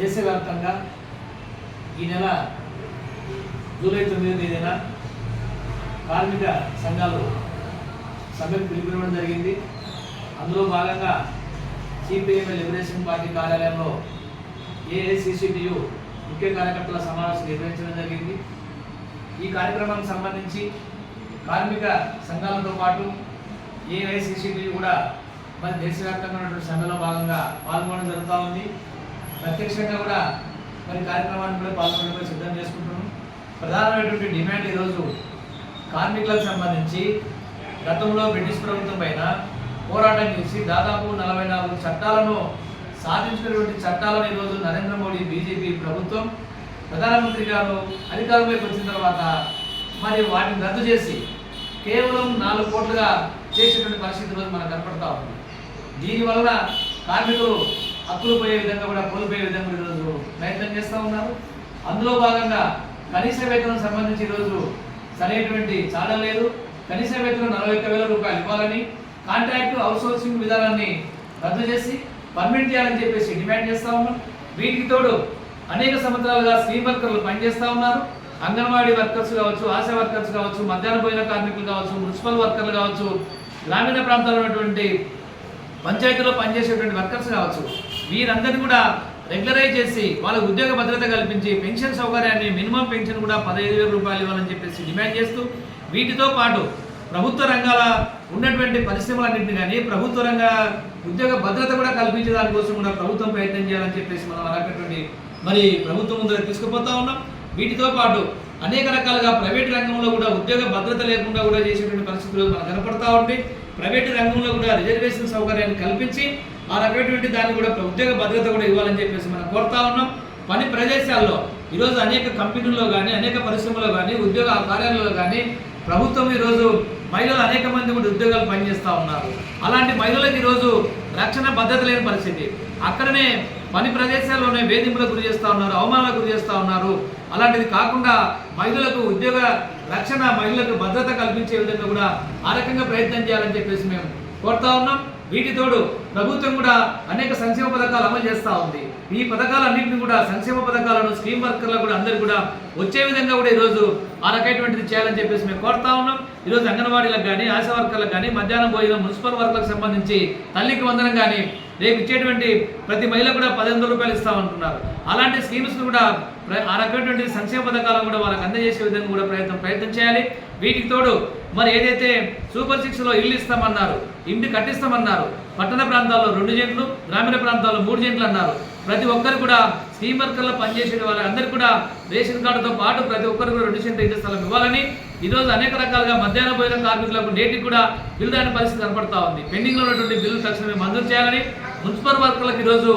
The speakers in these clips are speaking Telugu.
దేశవ్యాప్తంగా ఈ నెల జూలై తొమ్మిదో తేదీన కార్మిక సంఘాలు సమ్మెకు పిలుపునివ్వడం జరిగింది. అందులో భాగంగా సిపిఎం లిబరేషన్ పార్టీ కార్యాలయంలో ఏఐసిసిటియు ముఖ్య కార్యకర్తల సమావేశం నిర్వహించడం జరిగింది. ఈ కార్యక్రమానికి సంబంధించి కార్మిక సంఘాలతో పాటు ఏఐసిసిబి కూడా మరి దేశవ్యాప్తంగా ఉన్నటువంటి సమ్మెలో భాగంగా పాల్గొనడం జరుగుతూ ఉంది. ప్రత్యక్షంగా కూడా మరి కార్యక్రమాన్ని కూడా పాల్గొనడానికి సిద్ధం చేసుకుంటున్నాం. ప్రధానమైనటువంటి డిమాండ్ ఈరోజు కార్మికులకు సంబంధించి గతంలో బ్రిటిష్ ప్రభుత్వం పైన పోరాటం చేసి దాదాపు నలభై నాలుగు చట్టాలను సాధించినటువంటి చట్టాలను ఈరోజు నరేంద్ర మోడీ బీజేపీ ప్రభుత్వం ప్రధానమంత్రి గారు అధికారంలోకి వచ్చిన తర్వాత మరి వాటిని రద్దు చేసి కేవలం నాలుగు కోట్లుగా చేసేటువంటి పరిస్థితి రోజు మనకు కనపడతా ఉంది. దీనివల్ల కార్మికులు హక్కులు పోయే విధంగా కూడా కోల్పోయే విధంగా ఈరోజు ప్రయత్నం చేస్తూ ఉన్నారు. అందులో భాగంగా కనీస వేతనం సంబంధించి ఈరోజు సరైనటువంటి చాలా లేదు. కనీస వేతనం నలభై ఒక్క వేల రూపాయలు ఇవ్వాలని కాంట్రాక్ట్ అవుట్సోర్సింగ్ విధానాన్ని రద్దు చేసి పర్మిట్ చేయాలని చెప్పేసి డిమాండ్ చేస్తా ఉన్నాం. వీటికి తోడు అనేక సంవత్సరాలుగా స్త్రీ వర్కర్లు పనిచేస్తూ ఉన్నారు. అంగన్వాడీ వర్కర్స్ కావచ్చు ఆశా వర్కర్స్ కావచ్చు మధ్యాహ్న భోజన కార్మికులు కావచ్చు మున్సిపల్ వర్కర్లు కావచ్చు గ్రామీణ ప్రాంతాల్లో ఉన్నటువంటి పంచాయతీలో పనిచేసేటువంటి వర్కర్స్ కావచ్చు వీరందరినీ కూడా రెగ్యులరైజ్ చేసి వాళ్ళకు ఉద్యోగ భద్రత కల్పించి పెన్షన్ సౌకర్యాన్ని మినిమం పెన్షన్ కూడా పదహైదు వేల రూపాయలు ఇవ్వాలని చెప్పేసి డిమాండ్ చేస్తూ వీటితో పాటు ప్రభుత్వ రంగాల ఉన్నటువంటి పరిశ్రమలన్నింటినీ కానీ ప్రభుత్వ రంగ ఉద్యోగ భద్రత కూడా కల్పించే దానికోసం కూడా ప్రభుత్వం ప్రయత్నం చేయాలని చెప్పేసి మనం అలాంటి మరి ప్రభుత్వం ముందు తీసుకుపోతా ఉన్నాం. వీటితో పాటు అనేక రకాలుగా ప్రైవేట్ రంగంలో కూడా ఉద్యోగ భద్రత లేకుండా కూడా చేసేటువంటి పరిస్థితులు మనకు కనపడతా ఉంది. ప్రైవేటు రంగంలో కూడా రిజర్వేషన్ సౌకర్యాన్ని కల్పించి ఆ రకమైనటువంటి దాన్ని కూడా ఉద్యోగ భద్రత కూడా ఇవ్వాలని చెప్పేసి మనం కోరుతా ఉన్నాం. పని ప్రదేశాల్లో ఈరోజు అనేక కంపెనీల్లో కానీ అనేక పరిశ్రమలో కానీ ఉద్యోగ కార్యాలయాల్లో కానీ ప్రభుత్వం ఈరోజు మహిళలు అనేక మంది కూడా ఉద్యోగాలు పనిచేస్తూ ఉన్నారు. అలాంటి మహిళలకు ఈరోజు రక్షణ భద్రత లేని పరిస్థితి. అక్కడనే పని ప్రదేశాల్లోనే వేధింపులకు గురి చేస్తూ ఉన్నారు అవమానాలకు గురి చేస్తూ ఉన్నారు. అలాంటిది కాకుండా మహిళలకు ఉద్యోగ రక్షణ మహిళలకు భద్రత కల్పించే విధంగా కూడా ఆ రకంగా ప్రయత్నం చేయాలని చెప్పేసి మేము కోరుతా ఉన్నాం. వీటితోడు ప్రభుత్వం కూడా అనేక సంక్షేమ పథకాలు అమలు చేస్తూ ఉంది. ఈ పథకాలన్నింటినీ కూడా సంక్షేమ పథకాలను స్కీమ్ వర్కర్లకు కూడా అందరికీ కూడా వచ్చే విధంగా కూడా ఈరోజు ఆ రకమైనటువంటిది చేయాలని చెప్పేసి మేము కోరుతా ఉన్నాం. ఈరోజు అంగన్వాడీలకు కానీ ఆశా వర్కర్లకు కానీ మధ్యాహ్నం భోజనం మున్సిపల్ వర్కర్లకు సంబంధించి తల్లికి వందనం కానీ రేపు ఇచ్చేటువంటి ప్రతి మహిళ కూడా పదిహేను రూపాయలు ఇస్తామంటున్నారు. అలాంటి స్కీమ్స్ కూడా ఆ రకమైనటువంటి సంక్షేమ పథకాలను కూడా వాళ్ళకి అందజేసే విధంగా కూడా ప్రయత్నం ప్రయత్నం చేయాలి. వీటికి తోడు మరి ఏదైతే సూపర్ సిక్స్లో ఇల్లు ఇస్తామన్నారు ఇంటి కట్టిస్తామన్నారు పట్టణ ప్రాంతాల్లో రెండు జంట్లు గ్రామీణ ప్రాంతాల్లో మూడు జంట్లు అన్నారు. ప్రతి ఒక్కరు కూడా స్కీమ్ వర్కర్లో పనిచేసే వాళ్ళందరూ కూడా రేషన్ కార్డుతో పాటు ప్రతి ఒక్కరు కూడా రెండు సెంటర్ ఇంటి స్థలం ఇవ్వాలని ఈరోజు అనేక రకాలుగా మధ్యాహ్న భోజన కార్మికులకు నేటికి కూడా బిల్లు దాని పరిస్థితి కనపడతా ఉంది. పెండింగ్లో ఉన్నటువంటి బిల్లు తక్షణమే మంజూరు చేయాలని మున్సిపల్ వర్కర్లకు ఈరోజు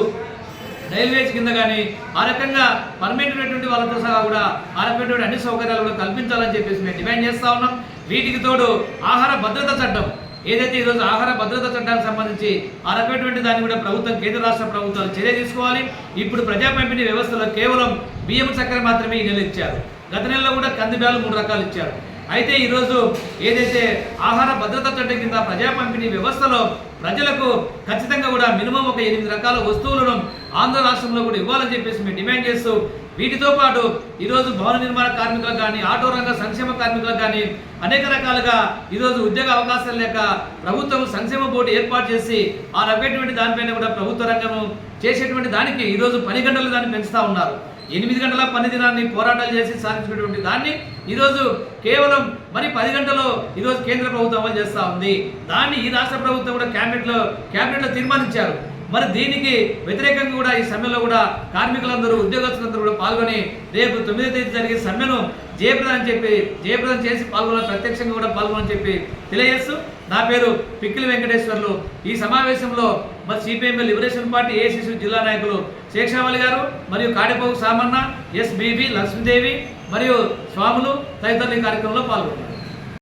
రైల్వేస్ కింద కానీ ఆ రకంగా పర్మనెంట్ ఉన్నటువంటి వాళ్ళతో సహా కూడా ఆ రకమైనటువంటి అన్ని సౌకర్యాలు కూడా కల్పించాలని చెప్పేసి మేము డిమాండ్ చేస్తూ ఉన్నాం. వీటికి తోడు ఆహార భద్రత చట్టం ఏదైతే ఈరోజు ఆహార భద్రత చట్టానికి సంబంధించి ఆ రకమైనటువంటి దాన్ని కూడా ప్రభుత్వం కేంద్ర రాష్ట్ర ప్రభుత్వాలు చర్య తీసుకోవాలి. ఇప్పుడు ప్రజా పంపిణీ వ్యవస్థలో కేవలం బియ్యం చక్కెర మాత్రమే ఈ నెల ఇచ్చారు. గత నెలలో కూడా కందిబ్యాలు మూడు రకాలు ఇచ్చారు. అయితే ఈరోజు ఏదైతే ఆహార భద్రత చట్టం కింద ప్రజా పంపిణీ వ్యవస్థలో ప్రజలకు ఖచ్చితంగా కూడా మినిమం ఒక ఎనిమిది రకాల వస్తువులను ఆంధ్ర రాష్ట్రంలో కూడా ఇవ్వాలని చెప్పేసి మేము డిమాండ్ చేస్తూ వీటితో పాటు ఈరోజు భవన నిర్మాణ కార్మికులకు కానీ ఆటో రంగ సంక్షేమ కార్మికులకు కానీ అనేక రకాలుగా ఈరోజు ఉద్యోగ అవకాశాలు లేక ప్రభుత్వం సంక్షేమ బోర్డు ఏర్పాటు చేసి ఆ రకమైనటువంటి దానిపైన కూడా ప్రభుత్వ రంగం చేసేటువంటి దానికి ఈరోజు పని గంటలు దాన్ని పెంచుతూ ఉన్నారు. ఎనిమిది గంటల పని దినాన్ని పోరాటాలు చేసి సాధించినటువంటి దాన్ని ఈరోజు కేవలం మరి పది గంటలో ఈరోజు కేంద్ర ప్రభుత్వం అమలు చేస్తూ ఉంది. దాన్ని ఈ రాష్ట్ర ప్రభుత్వం కూడా క్యాబినెట్లో క్యాబినెట్లో తీర్మానించారు. మరి దీనికి వ్యతిరేకంగా కూడా ఈ సమ్మెలో కూడా కార్మికులందరూ ఉద్యోగస్తులందరూ కూడా పాల్గొని రేపు తొమ్మిదో తేదీ జరిగే సమ్మెను జయప్రదం అని చెప్పి జయప్రదం చేసి పాల్గొన ప్రత్యక్షంగా కూడా పాల్గొనని చెప్పి తెలియజేస్తూ నా పేరు పిక్కిలి వెంకటేశ్వర్లు. ఈ సమావేశంలో మరి సిపిఎం లిబరేషన్ పార్టీ ఏసీసీ జిల్లా నాయకులు శేషావళి గారు మరియు కాడిపోగు సామన్న ఎస్ బీబీ లక్ష్మీదేవి మరియు స్వాములు తదితరులు ఈ కార్యక్రమంలో పాల్గొన్నారు.